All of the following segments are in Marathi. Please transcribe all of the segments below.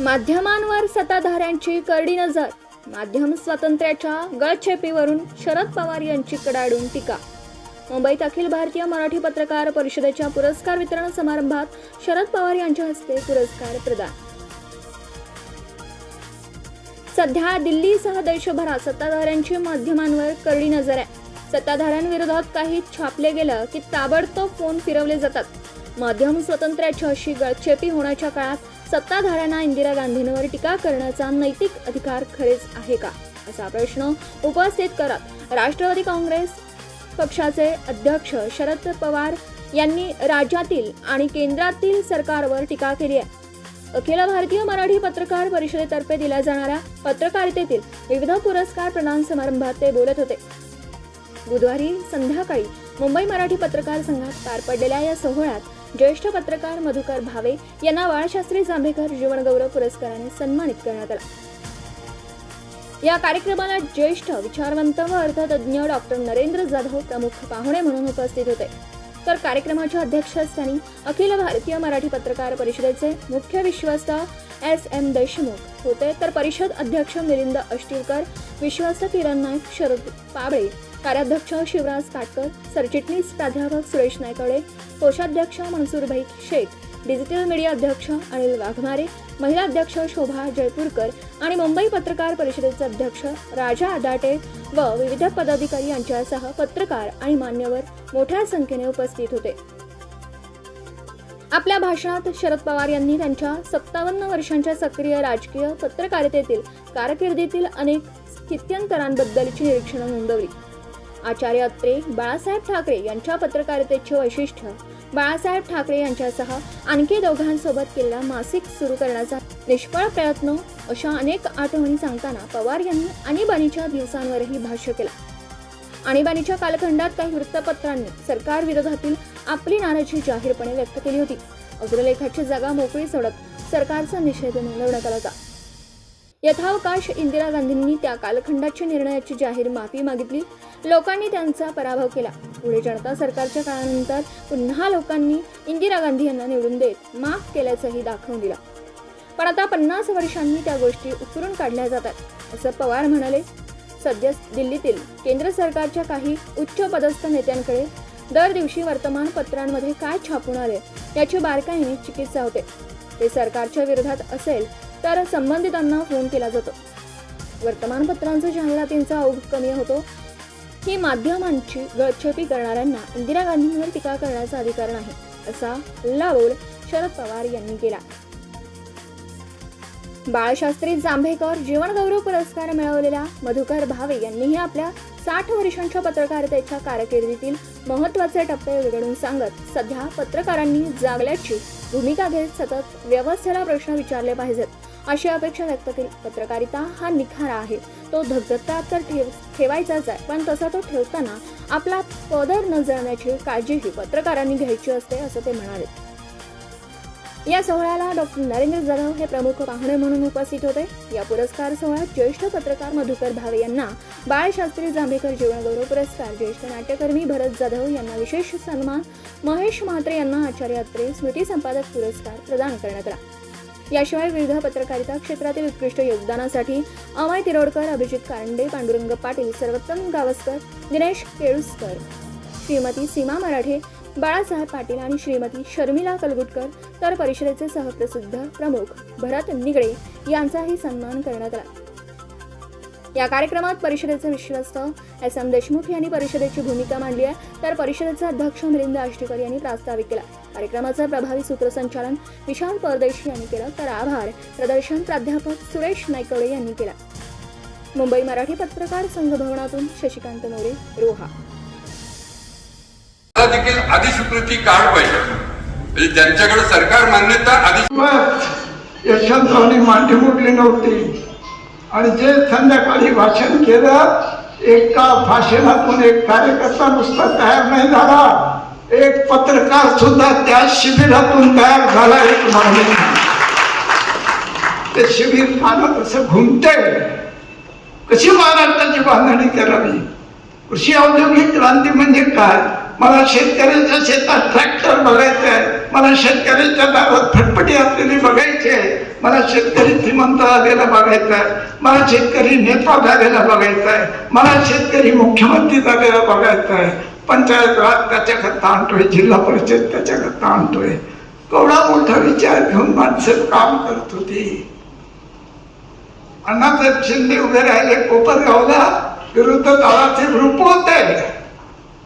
माध्यमांवर सत्ताधाऱ्यांची करडी नजर. माध्यम स्वातंत्र्याच्या गळछेपीवरून शरद पवार यांची कडाडून टीका. मुंबईत अखिल भारतीय मराठी पत्रकार परिषदेच्या पुरस्कार वितरण समारंभात शरद पवार यांच्या हस्ते पुरस्कार प्रदान. सध्या दिल्लीसह देशभरात सत्ताधाऱ्यांची माध्यमांवर करडी नजर आहे. सत्ताधाऱ्यांविरोधात काही छापले गेलं की ताबडतोब फोन फिरवले जातात. माध्यम स्वातंत्र्याची अशी गळचेपी होण्याच्या काळात सत्ताधाऱ्यांना इंदिरा गांधींवर टीका करण्याचा नैतिक अधिकार खरेच आहे का? असा प्रश्न उपस्थित करत राष्ट्रवादी काँग्रेस पक्षाचे अध्यक्ष शरद पवार यांनी राज्यातील आणि केंद्रातील सरकारवर टीका केली आहे. अखिल भारतीय मराठी पत्रकार परिषदेतर्फे दिल्या जाणाऱ्या पत्रकारितेतील विविध पुरस्कार प्रदान समारंभात ते बोलत होते. बुधवारी संध्याकाळी मुंबई मराठी पत्रकार संघात पार पडलेल्या या सोहळ्यात ज्येष्ठ पत्रकार मधुकर भावे यांना बाळशास्त्री जांभेकर जीवनगौरव पुरस्काराने सन्मानित करण्यात आला. या कार्यक्रमाला ज्येष्ठ विचारवंत व अर्थतज्ञ डॉक्टर नरेंद्र जाधव प्रमुख पाहुणे म्हणून उपस्थित होते. तर कार्यक्रमाच्या अध्यक्षस्थानी अखिल भारतीय मराठी पत्रकार परिषदेचे मुख्य विश्वस्त एस एम देशमुख होते. तर परिषद अध्यक्ष मिलिंद अष्टीलकर विश्वस्त किरण नाईक शरद पाबळे कार्याध्यक्ष शिवराज काटकर सरचिटणीस प्राध्यापक सुरेश नायकवडे कोषाध्यक्ष मनसूरभाई शेख डिजिटल मीडिया अध्यक्ष अनिल वाघमारे महिला अध्यक्ष शोभा जयपूरकर आणि मुंबई पत्रकार परिषदेचे अध्यक्ष राजा आदाटे व विविध पदाधिकारी यांच्यासह पत्रकार आणि मान्यवर मोठ्या संख्येने उपस्थित होते. आपल्या भाषणात शरद पवार यांनी त्यांच्या सत्तावन्न वर्षांच्या सक्रिय राजकीय पत्रकारितेतील कारकिर्दीतील अनेक स्थित्यंतरांबद्दलची निरीक्षणं नोंदवली. आचार्य अत्रे बाळासाहेब ठाकरे यांच्या पत्रकारितेचे वैशिष्ट्य. बाळासाहेब ठाकरे यांच्यासह आणखी दोघांसोबत केलेला मासिक सुरू करण्याचा निष्फळ प्रयत्न अशा अनेक आठवणी सांगताना पवार यांनी आणीबाणीच्या दिवसांवरही भाष्य केला. आणीबाणीच्या कालखंडात काही वृत्तपत्रांनी सरकार विरोधातील आपली नाराजी जाहीरपणे व्यक्त केली होती. अग्रलेखाची जागा मोकळी सोडत सरकारचा निषेध नोंदवण्यात आला होता. यथावकाश इंदिरा गांधींनी त्या कालखंडाच्या निर्णयाची जाहीर माफी मागितली. लोकांनी त्यांचा पराभव केला. पुढे जनता सरकारच्या काळानंतर पुन्हा लोकांनी इंदिरा गांधी यांना निवडून देत माफ केल्याचंही दाखवून दिला. पण आता पन्नास वर्षांनी त्या गोष्टी उकरून काढल्या जातात असं पवार म्हणाले. सध्या दिल्लीतील केंद्र सरकारच्या काही उच्च पदस्थ नेत्यांकडे दर दिवशी वर्तमानपत्रांमध्ये काय छापून आले याची बारकाईने चिकित्सा होते. ते सरकारच्या विरोधात असेल तर संबंधितांना फोन केला जातो. वर्तमानपत्रांचा जाहिरातींचा ओघ कमी होतो. ही माध्यमांची गळछेपी करणाऱ्यांना इंदिरा गांधींवर टीका करण्याचा अधिकार नाही असा हल्लाबोल शरद पवार यांनी केला. बाळशास्त्री जांभेकर जीवनगौरव पुरस्कार मिळवलेल्या मधुकर भावे यांनीही आपल्या साठ वर्षांच्या पत्रकारितेच्या कारकिर्दीतील महत्त्वाचे टप्पे उलगडून सांगत सध्या पत्रकारांनी जागल्याची भूमिका घेत सतत व्यवस्थेला प्रश्न विचारले पाहिजेत. अशी अपेक्षा व्यक्त केली. पत्रकारिता हा निखारा आहे. तो धगधगता तर ठेव ठेवायचाच आहे. पण तसा तो ठेवताना आपला पदर न जाण्याची काळजीही पत्रकारांनी घ्यायची असते असं ते म्हणाले. या सोहळ्याला डॉक्टर नरेंद्र जाधव हे प्रमुख पाहुणे म्हणून उपस्थित होते. या पुरस्कार सोहळ्यात ज्येष्ठ पत्रकार मधुकर भावे यांना बाळशास्त्री जांभेकर जीवनगौरव पुरस्कार ज्येष्ठ नाट्यकर्मी भरत जाधव यांना विशेष सन्मान महेश म्हात्रे यांना आचार्य अत्रे स्मृती संपादक पुरस्कार प्रदान करण्यात आला. याशिवाय विविध पत्रकारिता क्षेत्रातील उत्कृष्ट योगदानासाठी अमय तिरोडकर अभिजित कारंडे पांडुरंग पाटील सर्वोत्तम गावस्कर दिनेश केळुसकर श्रीमती सीमा मराठे बाळासाहेब पाटील आणि श्रीमती शर्मिला कलगुटकर तर परिषदेचे सहप्रसिद्ध प्रमुख भरत निगडे यांचाही सन्मान करण्यात आला. या कार्यक्रमात परिषदेचे विश्वस्त एस एम देशमुख यांनी परिषदेची भूमिका मांडली आहे. तर परिषदेचे अध्यक्ष मिलिंद आष्टीकर यांनी प्रास्ताविक केला. कार्यक्रमाचं प्रभावी सूत्रसंचालन विशाल परदेशी यांनी केलं. तर आभार. प्रदर्शन प्राध्यापक सुरेश नायकवडे यांनी केला. मुंबई मराठी पत्रकार संघ भवनातून शशिकांत मोरे रोहा. देखील अधिस्वीकृती कार्ड पाहिजे. म्हणजे ज्यांच्याकडे सरकार मान्यता बस. यशवंतरावनी मांडी मोडली नव्हती. आणि जे संध्याकाळी भाषण केलं एका भाषणातून एक कार्यकर्ता नुसता तयार नाही झाला. एक पत्रकार सुद्धा त्या शिबिरातून तयार झाला एक माणूस. ते शिबिर पाहणं कसं घुमते कशी महाराष्ट्राची बांधणी करावी? कृषी औद्योगिक क्रांती म्हणजे काय? मला शेतकऱ्याच्या शेतात ट्रॅक्टर बघायचं आहे मला शेतकऱ्याच्या दारात फटफटी असलेली बघायची आहे मला शेतकरी श्रीमंत झालेला बघायचा आहे मला शेतकरी नेता झालेला बघायचा आहे मला शेतकरी मुख्यमंत्री झालेला बघायचा आहे पंचायत राज त्याच्याकरता आणतोय जिल्हा परिषद त्याच्याकरता आणतोय. केवढा मोठा विचार घेऊन माणसं काम करत होती. अण्णासाहेब शिंदे उभे राहिले कोपरगावला विरुद्ध दादाचे रूप होते.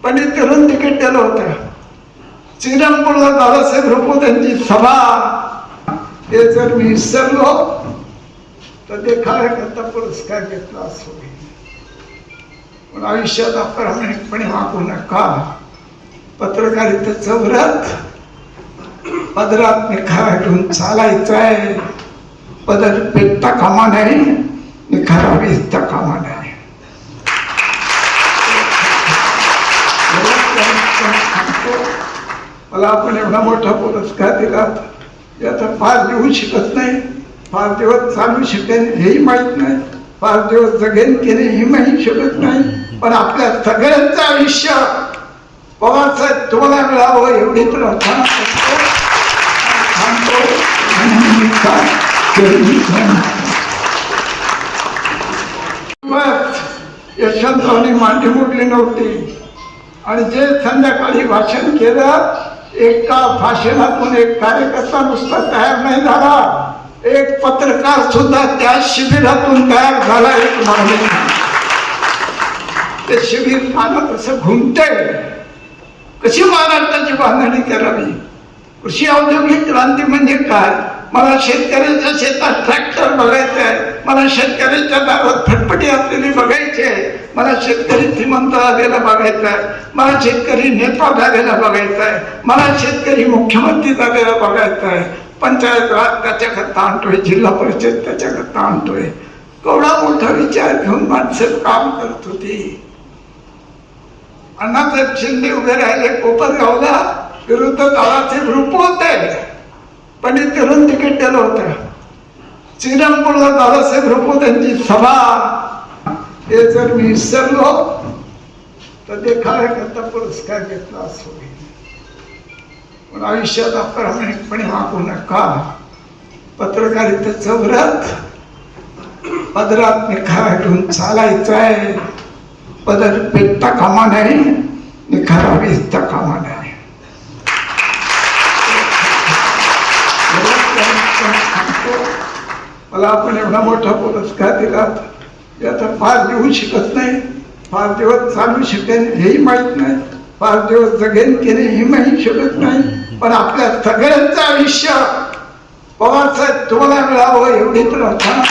पण ते तिरून तिकीट दिलं होतं. श्रीरामपूरला दादासाहेब रूप त्यांची सभा ते जर मी विसरलो तर ते करता पुरस्कार घेतला असो पण आयुष्यात अप्रामाणिकपणे वागू नका. पत्रकारितेचं व्रत पदरात निखारा घेऊन चालायचं आहे पदर पेटता कामा नाही निखारा वेचता कामा नाही मला आपण एवढा मोठा पुरस्कार दिला याचा फार लिहू शकत नाही. फार दिवस चालू शकेन हेही माहीत नाही. फार दिवस जगेन केले हे माहीत शकत नाही. पण आपल्या सगळ्यांचं आयुष्य पवारसाहेब तुम्हाला मिळावं एवढी प्रार्थना करतो. थांबतो आणि मांडी मोडली नव्हती. आणि जे संध्याकाळी भाषण केलं एका भाषणातून एक कार्यकर्ता नुसता तयार नाही झाला. एक पत्रकार सुद्धा त्या शिबिरातून तयार झाला एक माणूस. ते शिबिर पाहणं कसं घुमते कशी महाराष्ट्राची बांधणी करावी? कृषी औद्योगिक क्रांती म्हणजे काय? मला शेतकऱ्याच्या शेतात ट्रॅक्टर बघायचं आहे मला शेतकऱ्याच्या दारात फटफटी असलेली बघायची आहे. मला शेतकरी श्रीमंत झालेला बघायचा आहे मला शेतकरी नेता झालेला बघायचा आहे मला शेतकरी मुख्यमंत्री झालेला बघायचा आहे पंचायत राज त्याच्याकरता आणतोय जिल्हा परिषद त्याच्याकरता आणतोय. केवढा मोठा विचार घेऊन माणसं काम करत होती. अण्णासाहेब शिंदे उभे राहिले कोपरगावला. विरुद्ध दादाचे रूप होते ते तरुण तिकीट दिलं होतं श्रीरामपूरला दादासाहेब ग्रुप त्यांची सभा. हे जर मी विसरलो तर ते करता पुरस्कार घेतला असो. पण आयुष्यात प्रामाणिकपणे वागू नका. पत्रकारितेचं व्रत पदरात निखारा घेऊन चालायचं आहे पदर पेटता कामा नाही निखारा वेचता कामा नाही मला आपण एवढा मोठा पुरस्कार दिला याचा फार लिहू शकत नाही. फार दिवस चालू शकेन हेही माहीत नाही. फार दिवस जगेन केले हे माहीत शकत नाही. पण आपल्या सगळ्यांचं आयुष्य पवारसाहेब तुम्हाला मिळावं एवढी प्रार्थना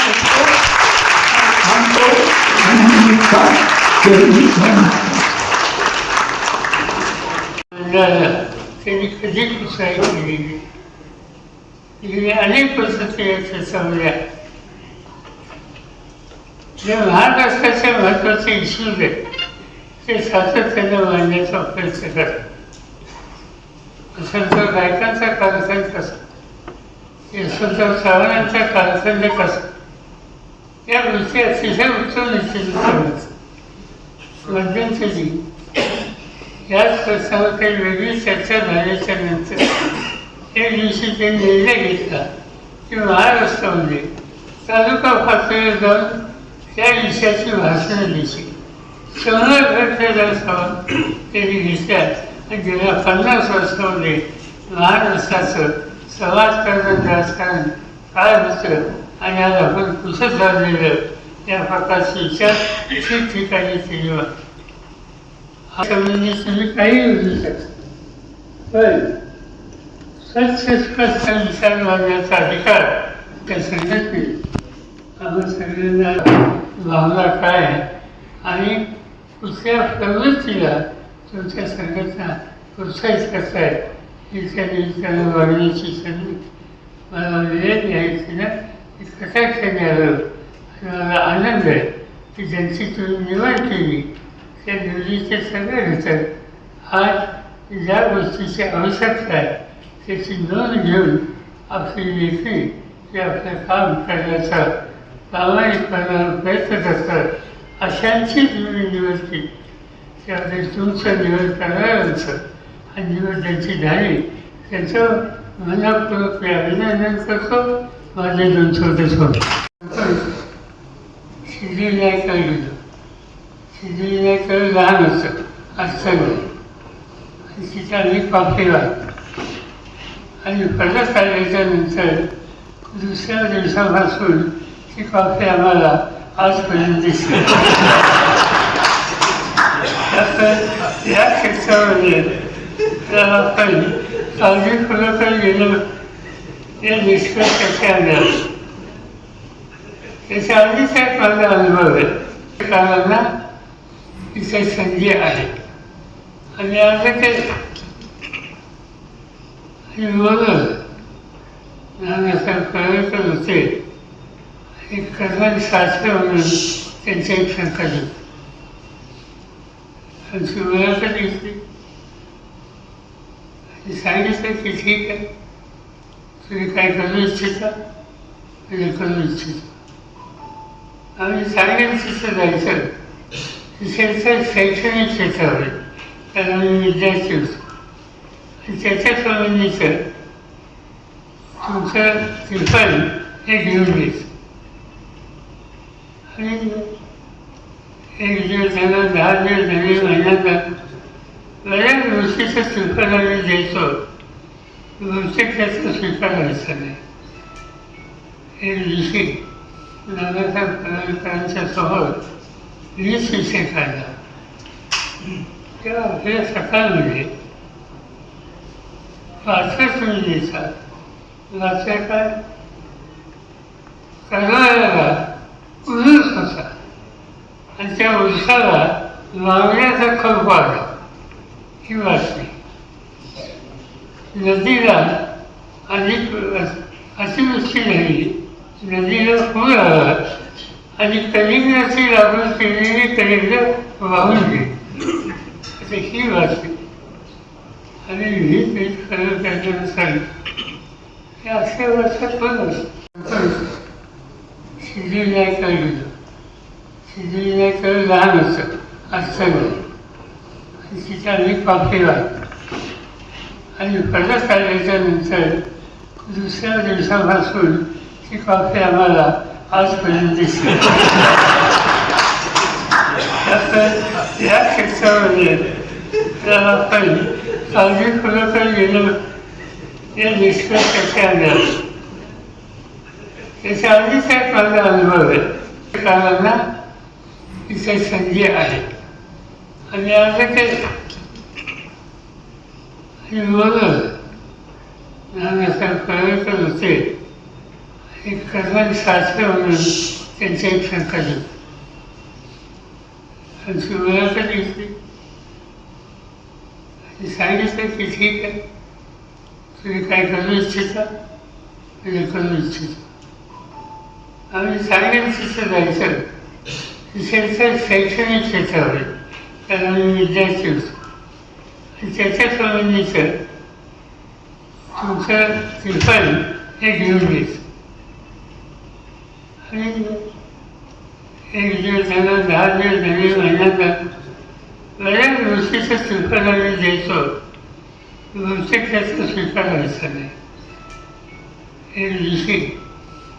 थांबतो त्यांनी कधी कुसाई केलेली अनेक पद्धती त्याच्यामध्ये आहे. जे महाराष्ट्राचे महत्त्वाचे इश्यूज आहेत ते सातत्याने मांडण्याचा प्रयत्न करतात यशवंतराव गायकांचा कालखंड कसा? यशवंतराव चव्हाणांचा कालखंड कसा? या गोष्टी अतिशय उत्तम निश्चित मध्यंतरी याच प्रश्नावर काही वेगळी चर्चा झाल्याच्यानंतर त्या दिवशी ते निर्णय घेतला की महाराष्ट्रामध्ये म्हणजे तालुका पातळीवर जाऊन त्या विषयाची भाषणं द्यायची शंभर घटनेला सभा त्यांनी घेतल्या. आणि गेल्या पन्नास वर्षामध्ये महाराष्ट्राचं करणं राजकारण काय होतं आणि आज आपण कुठं झालेलं या प्रकारचे विचार ठिकठिकाणी केले होते. आठवणी तुम्ही काही होऊ शकता. पण स्वच्छ स्पष्ट विचार मांडण्याचा अधिकार त्या संघटनेत आम्हा सगळ्यांना भावना काय आहे? आणि कुठल्या प्रवृत्तीला तुमच्या संघटना प्रोत्साहित करतायत आहे. तिच्या त्यांना वाढवण्याची संधी मला वेळ घ्यायची ना की कटाक्षाने आलं? आणि मला आनंद आहे की ज्यांची तुम्ही निवड केली त्या निवडीचे सगळे घटक आज ज्या गोष्टीची आवश्यकता आहे. त्याची नोंद घेऊन आपली लेखी ते आपलं काम करण्याचा प्रामाणिकपणानं प्रयत्न करतात. अशांची तुम्ही दिवस केली त्यामध्ये तुमचं निवड करणाऱ्यांचं. आणि दिवस त्यांची झाली. त्याचं मनपूर्वक मी अभिनंदन करतो. माझे दोन शब्द सोडतो सिद्धिविनायकडे गेलो. सिद्धिविनायकाला लहान होतं. असताना आणि तिथे अनेक पापे आणि परत आल्याच्यानंतर दुसऱ्या दिवसापासून ती कॉफी आम्हाला आजपर्यंत दिसली तर या क्षेत्रामध्ये जर आपण काळजीपूर्वक गेलो या निष्कर्षाचे आले त्याच्या आधीच एक माझा अनुभव आहे काळांना तिथे संधी आहे आणि अर्ज केलं आणि बोललं नानासाहेब कळवकर होते एक कर्नल सासरे म्हणून त्यांचे एक संकल्प आमची मुलाखत घेतली. सांगितलं की ठीक आहे. तुम्ही काय करू इच्छिता? म्हणजे करू इच्छिता. आम्ही सांगेल तिथं जायचं. तिथेचं शैक्षणिक क्षेत्रावर कारण आम्ही विद्यार्थी होतो. आणि त्याच्या संबंधीचं तुमचं टिफन हे घेऊन घ्यायचं एक दिवस झाला दहा दिवस झाले महिन्याचा बऱ्याच गोष्टीचा स्वीकार आम्ही द्यायचो बहुतेक त्याचा स्वीकार व्हायचा नाही एक दिवशी नानासाहेब कलाकारांच्या समोर वीस विषय काढला तेव्हा आपल्या सकाळमध्ये वाचा तुम्ही द्यायचा वाचा काय करायला आणि त्या उल्साला लावण्याचा खप आला. ही वाचली. नदीला अधिक अतिवृष्टी झाली. नदीला पूर आला आणि कलिंगाची लागवड केलेली कलिंग वाहून गेली. आता ही वाचली. आणि ही खरं त्याच्यानं सांगितलं. हे अशा वर्षात पण असतं. नाही चालू सिद्धिविनायकडे लहान होतं असताना आणि तिथे आम्ही कॉफीला आणि परत आल्याच्यानंतर दुसऱ्या दिवसापासून ती कॉफी आम्हाला आजपर्यंत दिसली या क्षेत्रामध्ये त्याला आपण काळजीपूर्वक गेलो. या निष्कर्षाचे आले? त्याच्या आधीच एक माझा अनुभव आहे? कामांना तिथे संधी आहे. आणि असं काही आणि बोललं नानासाहेब कळवकर होते. आणि कर्मच शास्त्र म्हणून त्यांच्या एक संकल्प आमची मुलाखत घेतली. आणि सांगितलं की ठीक आहे. तुम्ही काय करू इच्छिता? म्हणजे करू इच्छिता. आम्ही सांगेल तिथं जायचं. तिथेचं शैक्षणिक क्षेत्रावर कारण मी विद्यार्थी होतो आणि त्याच्या संबंधीचं तुमचं टिफन हे घेऊन घ्यायचं. आणि एक दिवस झाला दहा दिवस झाले महिन्याचा बऱ्याच गोष्टीचं टिफन आम्ही द्यायचो. बहुतेक त्याचा स्वीकार व्हायचा नाही. एक दिवशी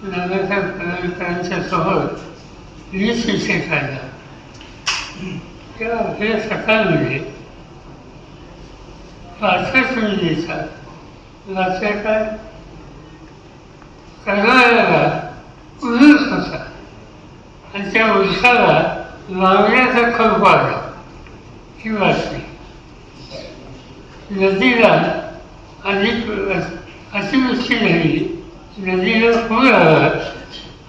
नानासाहेब कलाकारांच्या समोर वीस विषय काढला तेव्हा आपल्या सकाळमध्ये म्हणजे वाचा संधीचा देतात वाचा काय करणाऱ्याला उल्हास होता. आणि त्या उल्साला लावण्याचा खप आला. ही वाचली नदीला अधिक अतिवृष्टी झाली. नदीला पूर आला.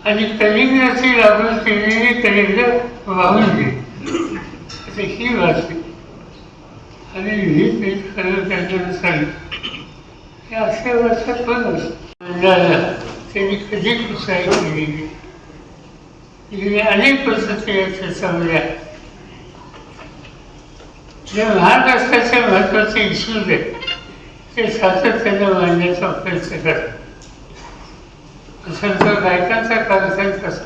आणि कलिंगडाची लागवड केलेली कलिंगड वाहून गेली ही वाचली आणि ही खरं त्यांच्या सांगितलं अशा वर्षात पण असतं. त्यांनी कधी कुसाई केलेली गेली अनेक पद्धती आहेत त्याच्यामध्ये जे महाराष्ट्राचे महत्त्वाचे इश्यूज आहेत ते सातत्याने मांडण्याचा प्रयत्न करतात. संत गायकांचा कालखंड कसा?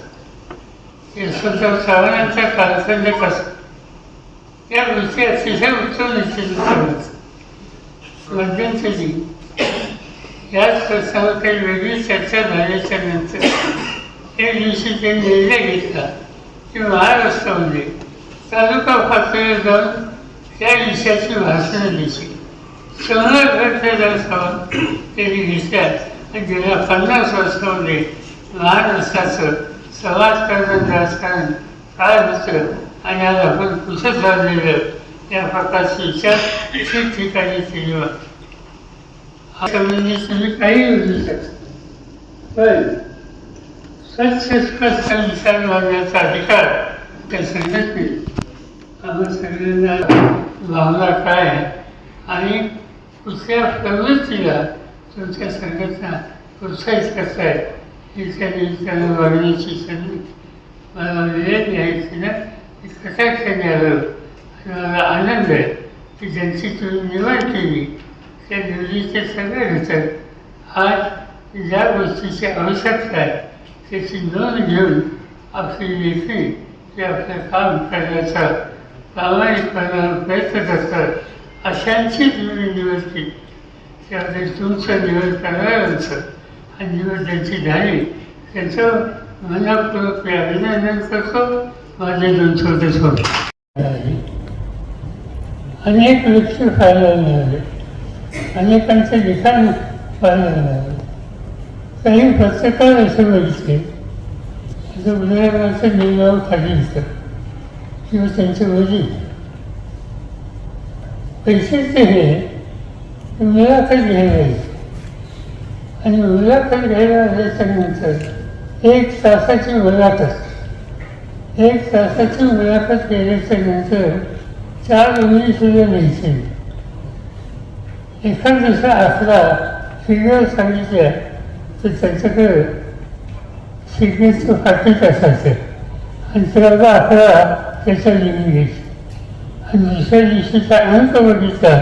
यशवंतराव चव्हाणांचा कालखंड कसा? या गोष्टी अतिशय उत्तम निश्चित करायचं मध्यंतरी याच प्रश्नावर काही वेगळी चर्चा झाल्याच्यानंतर एक दिवशी ते निर्णय घेतला की महाराष्ट्रामध्ये तालुका पातळीवर जाऊन त्या विषयाची भाषणं द्यायची शहरात घटनेला सावध त्यांनी घेतल्यात गेल्या पन्नास वर्षामध्ये म्हणजे महाराष्ट्राचं समाजकारण राजकारण काय होतं आणि आज आपण कुठं चाललेलं या प्रकारचे विचार ठिकठिकाणी केले म्हणजे तुम्ही काही बोलू शकता. पण स्वच्छ स्पष्ट विचार मांडण्याचा अधिकार त्या संघटनेत आम्हा सगळ्यांना भावना काय आहे? आणि कुठल्या प्रवृत्तीला तुमच्या संघटना प्रोत्साहित करताय आहे त्यांनी त्यांना वागण्याची संधी मला विवेक घ्यायची ना की कटाक्षाने आलं मला आनंद आहे की ज्यांची तुम्ही निवड केली त्या निवडीचे सगळे घटक आज ज्या गोष्टीची आवश्यकता आहे त्याची नोंद घेऊन आपली लेखी ते आपलं काम करण्याचा प्रामाणिकपणा प्रयत्न करतात अशांची तुम्ही निवड केली. त्यामध्ये तुमचं निवड करणाऱ्यांचं आणि निवड त्यांची झाली त्याचं मनापूर्वक मी अभिनंदन करतो माझे दोन छोटे छोटे अनेक व्यक्ती पाहायला मिळाले अनेकांचे लिखाण पाहायला मिळाले काही पत्रकार असे बघितले आता उदाहरणार्थ लिलाव खाली होतं किंवा त्यांचे वडील पैशाचे हे मुलाखत घ्यायला आणि मुलाखत घ्यायला आल्याच्यानंतर एक तासाची मुलाखत एक तासाची मुलाखत केल्याच्यानंतर चार मुली सुद्धा लिहायचे एखाद दुसरा आकडा फिगर सांगितल्या तर त्यांच्याकडे शिकण्याचं पाकिट असायचं. आणि त्याला आकडा त्याच्या लिहून घ्यायची. आणि दुसऱ्या दिवशीचा अंक बघितला